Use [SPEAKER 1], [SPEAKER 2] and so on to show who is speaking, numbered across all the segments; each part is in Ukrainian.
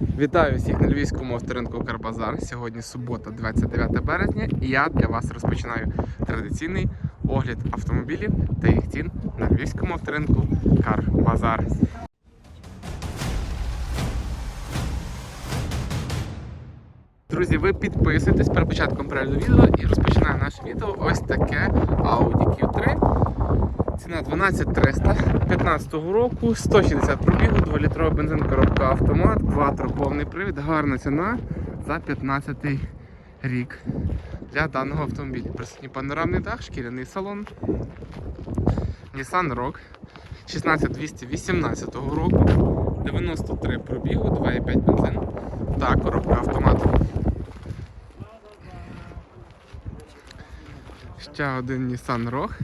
[SPEAKER 1] Вітаю всіх на львівському авторинку Карбазар. Сьогодні субота, 29 березня, і я для вас розпочинаю традиційний огляд автомобілів та їх цін на львівському авторинку Карбазар. Друзі, ви підписуйтесь перед початком перегляду відео і розпочинаю наше відео. Ось таке Audi Q3. Ціна 12300 15 року, 160 пробігу, 2-літрова бензин, коробка автомат, кватро, повний привід, гарна ціна за 15 рік. Для даного автомобіля. Присутній панорамний дах, шкіряний салон, Nissan Rogue 16218 року, 93 пробігу, 2,5 бензин. Та коробка автомат. Ще один Nissan Rogue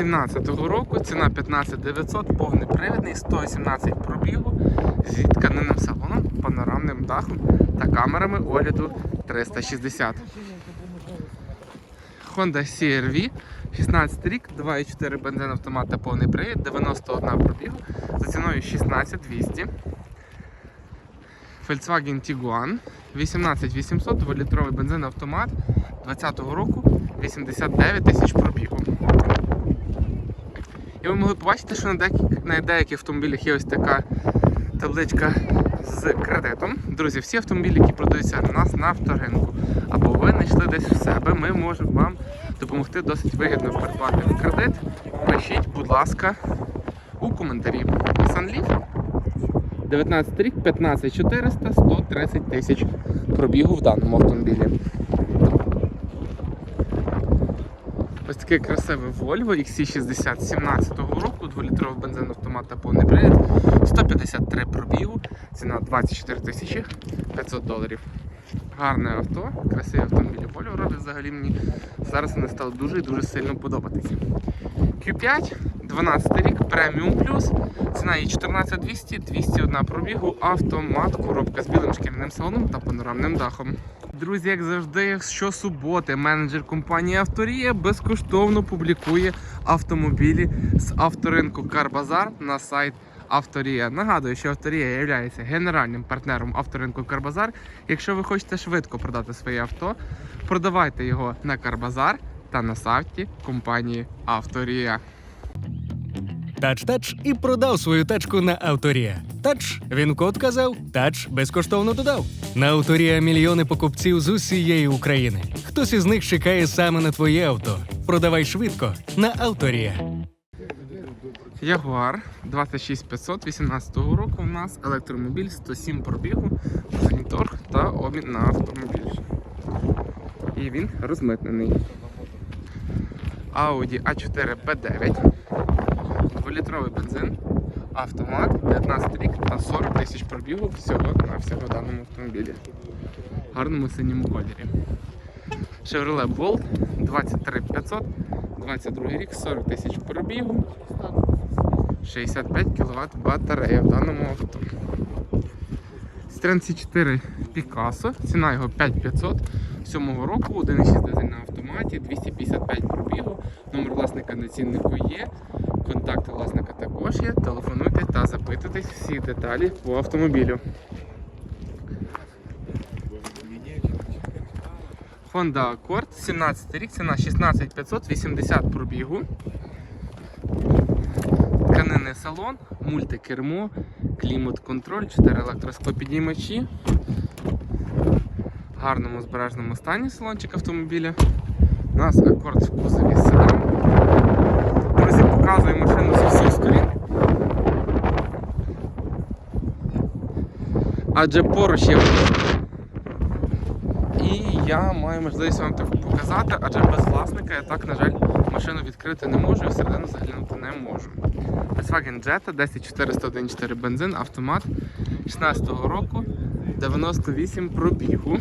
[SPEAKER 1] 17-го року, ціна 15 900, повний привідний, 117 пробігу зі тканинним салоном, панорамним дахом та камерами огляду 360. Honda CR-V, 16 рік, 2,4 бензин автомат та повний привід, 91 пробігу за ціною 16 200. Volkswagen Tiguan 18800, 2-літровий бензин автомат 20-го року, 89 тисяч пробігу. І ви могли побачити, що на деяких, на деяких автомобілях є ось така табличка з кредитом. Друзі, всі автомобілі, які продаються у нас на авторинку, або ви знайшли десь в себе, ми можемо вам допомогти досить вигідно придбати кредит. Пишіть, будь ласка, у коментарі. Leaf 19 рік, 15400, 130 тисяч пробігу в даному автомобілі. Ось таке красиве Volvo XC60 17-го року, 2-літровий бензин автомат та повний привід, 153 пробігу, ціна 24 тисячі 500 доларів. Гарне авто, красиві автомобілі Volvo роблять взагалі мені. Зараз вони стали дуже і дуже сильно подобатися. Q5, 12 рік, преміум плюс, ціна її 14200, 201 пробігу, автомат, коробка з білим шкіряним салоном та панорамним дахом. Друзі, як завжди, щосуботи менеджер компанії Авторія безкоштовно публікує автомобілі з авторинку Карбазар на сайт Авторія. Нагадую, що Авторія є генеральним партнером авторинку Карбазар. Якщо ви хочете швидко продати своє авто, продавайте його на Карбазар та на сайті компанії Авторія.
[SPEAKER 2] Тач-тач і продав свою тачку на Авторія. Тач, він код казав, тач безкоштовно додав. На Авторія мільйони покупців з усієї України. Хтось із них чекає саме на твоє авто. Продавай швидко на Авторія.
[SPEAKER 1] Ягуар 26500 18 року у нас електромобіль 107 пробігу, задній торг та обмін на автомобіль. І він розмитнений. Audi A4 B9, 2-літровий бензин, автомат, 19 рік та 40 тисяч пробігу всього на всього даному автомобілі. В гарному синьому кольорі. Chevrolet Bolt 23500, 22 рік, 40 тисяч пробігу. 65 кВт батарея в даному авто. Citroen C4 Picasso, ціна його 5500 7 року, 1,6 дизель на автоматі, 255 пробігу, номер власника на ціннику є, контакти власника також є. Телефонуйте та запитуйтесь всі деталі по автомобілю. Honda Accord, 17 рік, ціна 16500, 80 пробігу. Тканинний салон, мультикермо, клімат-контроль, 4 електросклопідіймачі. В гарному збережному стані салончик автомобіля. У нас акорд в кузові седан. Друзі, показую машину зі всіх сторін. Адже поруч є. І я маю можливість вам так показати, адже без власника я так, на жаль, машину відкрити не можу і всередину заглянути не можу. Volkswagen Jetta 10414 бензин, автомат 16-го року, 98 пробігу.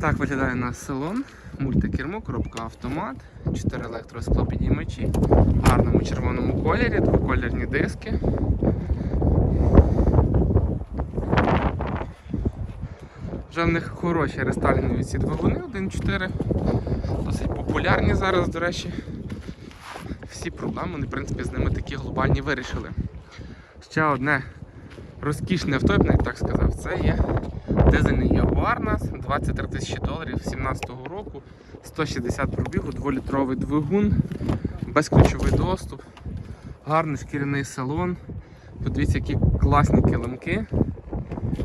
[SPEAKER 1] Так виглядає у нас салон, мультикермо, коробка автомат, 4 електросклопідіймачі, в гарному червоному кольорі, двокольорні диски. Вже в них хороші рестайлінгові ці двигуни 1.4. Досить популярні зараз, до речі. Всі проблеми, вони, в принципі, з ними такі глобальні вирішили. Ще одне Розкішне авто, я б так сказав. Це є дизельний у нас, 23 тисячі доларів 17-го року, 160 пробігу, 2-літровий двигун, безключовий доступ, гарний шкіряний салон. Подивіться, які класні килимки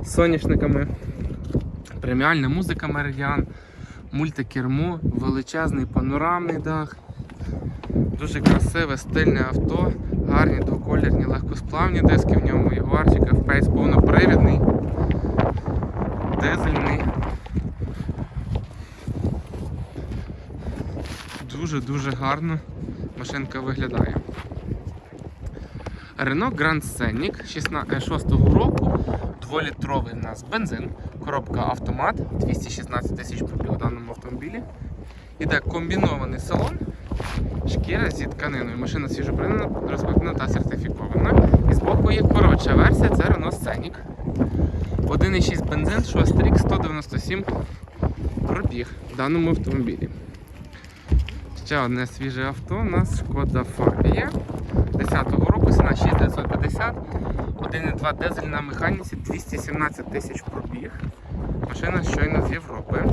[SPEAKER 1] з соняшниками, преміальна музика Меридіан, мультикермо, величезний панорамний дах. Дуже красиве, стильне авто, гарні двоколірні, легкосплавні диски в ньому, ягуарчик, FPS повнопривідний, дизельний. Дуже-дуже гарно машинка виглядає. Renault Grand Scenic 6 року, 2-літровий у нас бензин, коробка автомат, 216 тисяч пробіг у даному автомобілі. Іде комбінований салон, шкіра зі тканиною. Машина свіжопринена, розпакована та сертифікована. І збоку є коротша версія, це Renault Scenic. 1,6 бензин, 6 рік, 197 пробіг в даному автомобілі. Ще одне свіже авто у нас Шкода Фабія 10-го року, ціна 6950, 1,2 дизель на механіці, 217 тисяч пробіг. Машина щойно з Європи.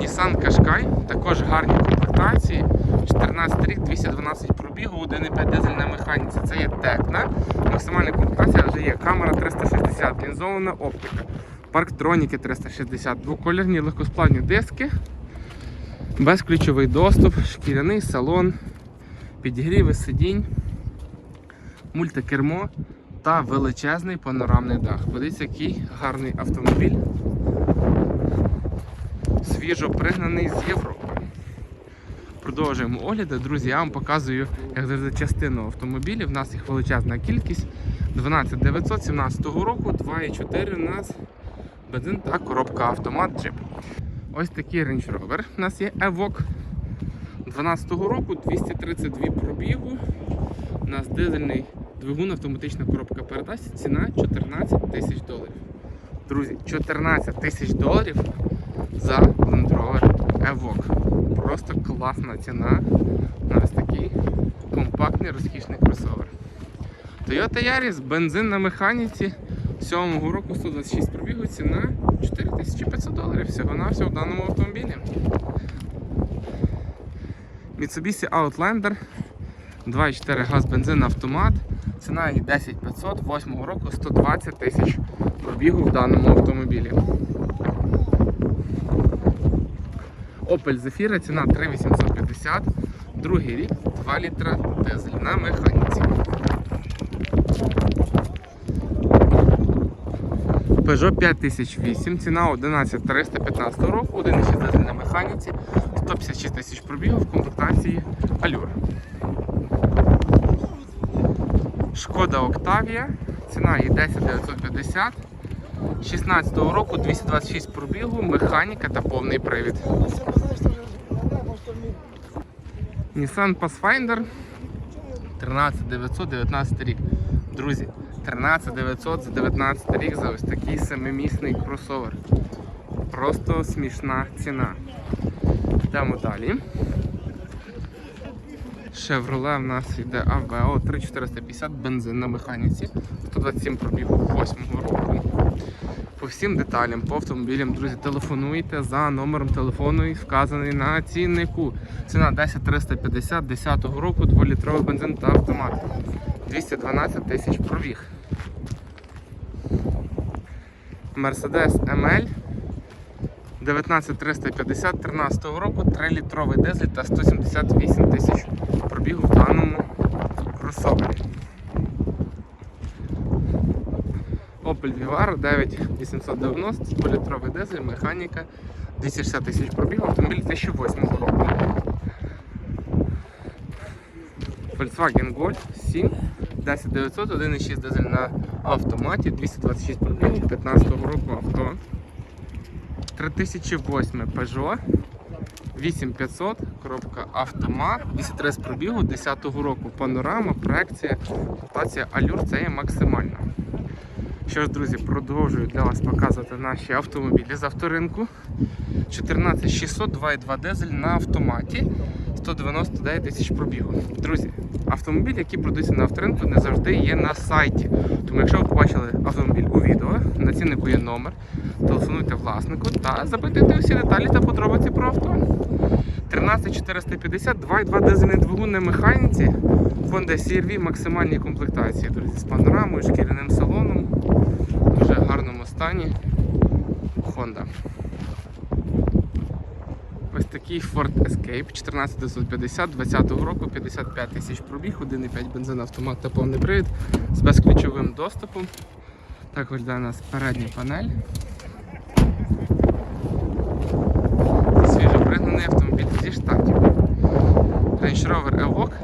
[SPEAKER 1] Nissan Qashqai, також гарні комплектації. 14 рік, 212 пробігу, 1,5 дизель на механіці. Це є Текна. Максимальна комплектація вже є камера 360, лінзована оптика, парктроніки 360, двоколірні легкосплавні диски, безключовий доступ, шкіряний салон, підігріви сидінь, мультикермо та величезний панорамний дах. Подивіться, який гарний автомобіль свіжо пригнаний з Європи. Продовжуємо огляди. Друзі, я вам показую, як завжди, частину автомобілів. У нас їх величезна кількість. 12917 року, 2,4 у нас бензин та коробка автомат джип. Ось такий Range Rover. У нас є Evoque 12 року, 232 пробігу. У нас дизельний двигун, автоматична коробка передач. Ціна 14 тисяч доларів. Друзі, 14 тисяч доларів за Land Rover Evoque. Просто класна ціна на ось такий компактний розкішний кросовер. Toyota Yaris, бензин на механіці 7 року 126 пробігу, ціна 4500 доларів всього на всього в даному автомобілі. Mitsubishi Outlander 2,4 газ бензин автомат. Ціна її 10500, 8 року 120 тисяч пробігу в даному автомобілі. Opel Zafira, ціна 3850, другий рік, 2 літра дизель на механіці. Peugeot 5008, ціна 11315 року, 1,6 дизель на механіці, 156 тисяч пробігу в комплектації Allure. Шкода Octavia, ціна її 10950, 16 року 226 пробігу, механіка та повний привід. Nissan Pathfinder 13919 рік. Друзі, 13900 за 19 рік за ось такий семимісний кросовер. Просто смішна ціна. Йдемо далі. Chevrolet в нас йде Aveo 3450 бензин на механіці, 127 пробігу 8 року. По всім деталям, по автомобілям, друзі, телефонуйте за номером телефону, вказаний на ціннику. Ціна 10350 10 року, 2-літровий бензин та автомат. 212 тисяч пробіг. Mercedes ML 19350 13 року, 3-літровий дизель та 178 тисяч пробігу в даному кросовері. Opel Vivaro 9890, 2-літровий дизель, механіка, 260 тисяч пробігу, автомобіль 2008 року. Volkswagen Golf 7, 10900, 1,6 дизель на автоматі, 226 пробігу, 15 року авто. 3008 Peugeot 8500, коробка автомат, 203 з пробігу 10-го року. Панорама, проекція, комплектація Allure це є максимальна. Що ж, друзі, продовжую для вас показувати наші автомобілі з авторинку. 14600, 2,2 дизель на автоматі, 199 тисяч пробігу. Друзі, автомобіль, який продаються на авторинку, не завжди є на сайті. Тому якщо ви побачили автомобіль у відео, на ціннику є номер, телефонуйте власнику та запитуйте всі деталі та подробиці про авто. 13450, 2.2 дизельний двигун на механіці, Honda CR-V максимальній комплектації, друзі, з панорамою, шкіряним салоном, в дуже гарному стані. Honda. Ось такий Ford Escape 14950 20 року, 55 тисяч пробіг, 1,5 бензин автомат та повний привід з безключовим доступом. Так виглядає у нас передня панель. Свіжопригнаний автомобіль зі штатів. Range Rover Evoque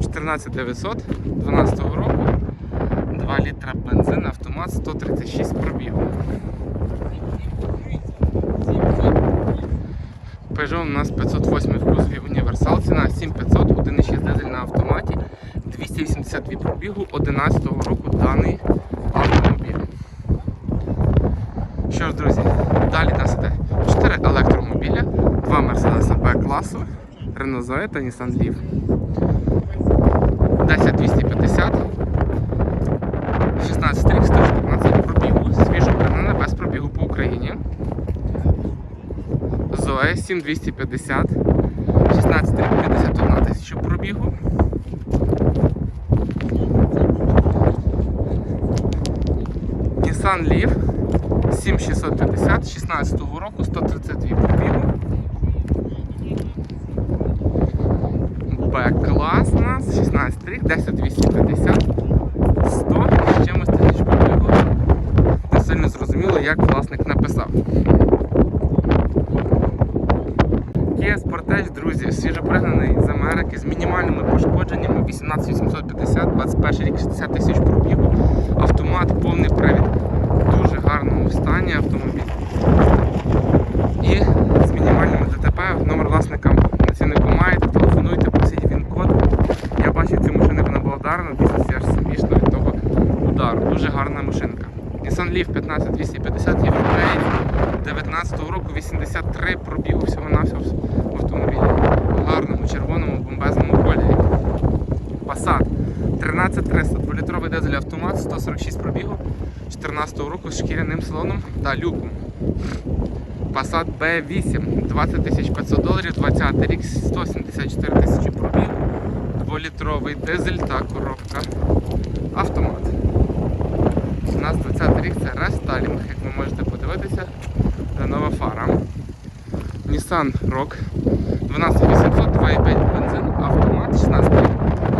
[SPEAKER 1] 14900 12 року, 2 літра бензин, автомат 136 пробігу. Peugeot у нас 508 в кузові універсал, ціна 7500, 1,6 дизель на автоматі, 282 пробігу 11 року даний автомобіль. Що ж, друзі, далі нас іде 4 електромобіля, 2 Mercedes B класу, Renault Zoe та Nissan Leaf. 10250, 16 рік, 114 пробігу, свіжо пригнане без пробігу по Україні. Zoe 7250, 16 рік, 51 тисяча пробігу. Nissan Leaf 7650, 16 року, 132 пробігу. Б-клас у нас, 16 рік, 10250, 100 з чимось тисяч пробігу. Не сильно зрозуміло, як власник написав. Kia Sportage, друзі, свіжопригнаний з Америки з мінімальними пошкодженнями 18850, 21 рік 60 тисяч пробігу, автомат, повний привід, дуже гарному стані автомобіль. І з мінімальними ДТП номер власника на ціннику маєте, телефонуйте, просіть він код. Я бачив цю машину, вона була вдарена, в бізнесі аж смішно від того удару. Дуже гарна машинка. Nissan Leaf 15250 європейський 19 року 83 пробігу всього-навсього в автомобілі. В гарному червоному бомбезному кольорі. Passat 13300, 2-літровий дизель автомат, 146 пробігу 14 року з шкіряним салоном та люком. Passat B8 20 500 доларів, 20 рік, 174 тисячі пробігу, 2-літровий дизель та коробка. Автомат. У нас 20 рік це рестайлінг, як ви можете подивитися, це нова фара. Nissan Rogue. 12800, 2,5 бензин, автомат, 16 рік,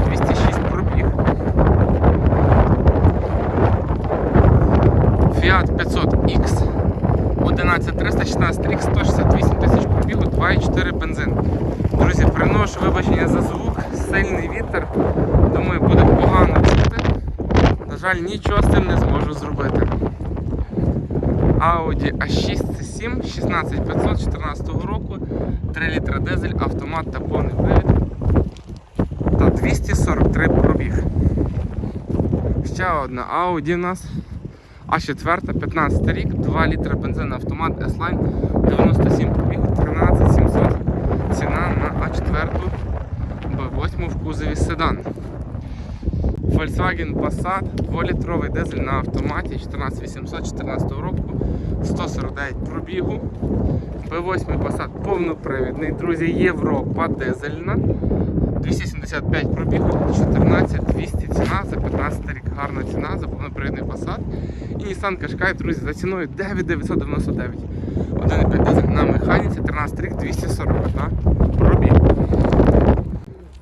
[SPEAKER 1] 206 пробіг. Fiat 500X 11300, 16 рік, 168 тисяч пробігу, 2,4 бензин. Друзі, приношу вибачення за звук, сильний вітер. Думаю, буде погано чути. На жаль, нічого з цим не зможу зробити. Audi A6 C7 16500 14 року, 3 літра дизель, автомат та повний привід. Та 243 пробіг. Ще одна Audi у нас. А4, 15 рік, 2 літра бензин, автомат S-Line, 97 пробіг, 13700. Ціна на А4 B8 в кузові седан. Volkswagen Passat, 2-літровий дизель на автоматі 14800 14 року, 149 пробігу. B8 Passat повнопривідний, друзі, Європа дизельна. 275 пробігу, 14 200 ціна за 15 рік. Гарна ціна за повнопривідний Passat. І Nissan Qashqai, друзі, за ціною 9999. 1,5 дизель на механіці, 13 рік, 241 пробіг.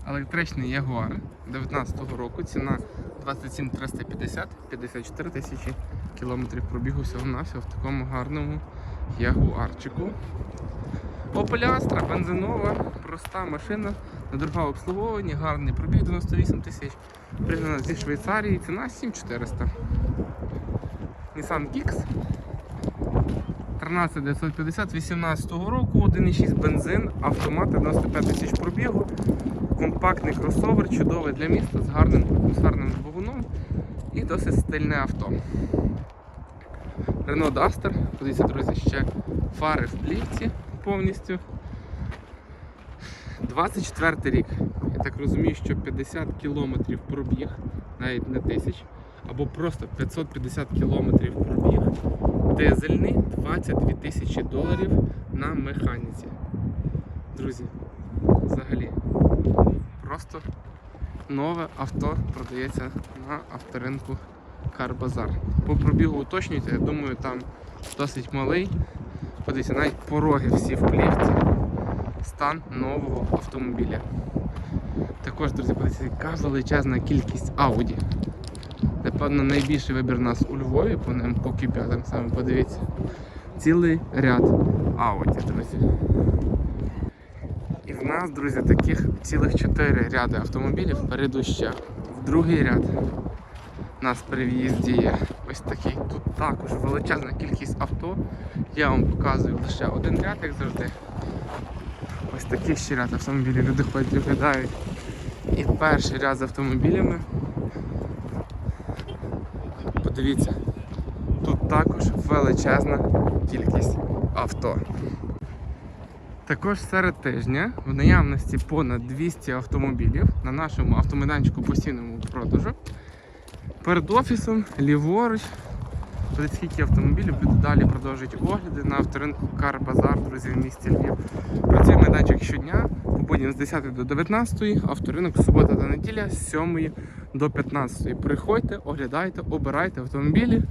[SPEAKER 1] Електричний Jaguar 19-го року, ціна 27 350, 54 тисячі кілометрів пробігу всього на всього в такому гарному ягуарчику. Opel Astra, бензинова, проста машина, недорога обслуговування, гарний пробіг 98 тисяч, пригнана зі Швейцарії, ціна 7400. Nissan Kicks 13950 18 року, 1,6 бензин, автомат 95 тисяч пробігу, компактний кросовер, чудовий для міста з гарним атмосферним двигуном і досить стильне авто. Renault Duster, подивіться, друзі, ще фари в плівці повністю. 24 рік. Я так розумію, що 50 кілометрів пробіг, навіть не тисяч, або просто 550 кілометрів пробіг. Дизельний 22 тисячі доларів на механіці. Друзі, взагалі, просто нове авто продається на авторинку Карбазар. По пробігу уточнюйте, я думаю, там досить малий. Подивіться, навіть пороги всі в плівці. Стан нового автомобіля. Також, друзі, подивіться, яка величезна кількість Audi. Напевно, найбільший вибір у нас у Львові по ним, по Q5, саме подивіться. Цілий ряд Audi, друзі. І в нас, друзі, таких цілих чотири ряди автомобілів. Перейду ще в другий ряд. У нас при в'їзді є ось такий. Тут також величезна кількість авто. Я вам показую лише один ряд, як завжди. Ось такий ще ряд автомобілів. Люди ходять оглядають. І перший ряд з автомобілями. Подивіться, тут також величезна кількість авто. Також серед тижня в наявності понад 200 автомобілів на нашому автомайданчику постійному продажу. Перед офісом, ліворуч. Скільки автомобілів люди далі продовжують огляди на авторинку Кар Базар, друзі, в місті Львів. Працює майданчик щодня, по з 10 до 19, авторинок субота та неділя з 7 до 15. Приходьте, оглядайте, обирайте автомобілі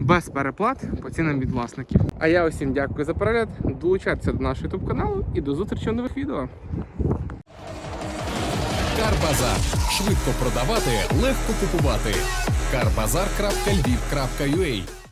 [SPEAKER 1] без переплат по цінам від власників. А я усім дякую за перегляд. Долучайтеся до нашого YouTube каналу і до зустрічі у нових відео.
[SPEAKER 3] Карбазар. Швидко продавати, легко купувати. Карбазар.львів.ua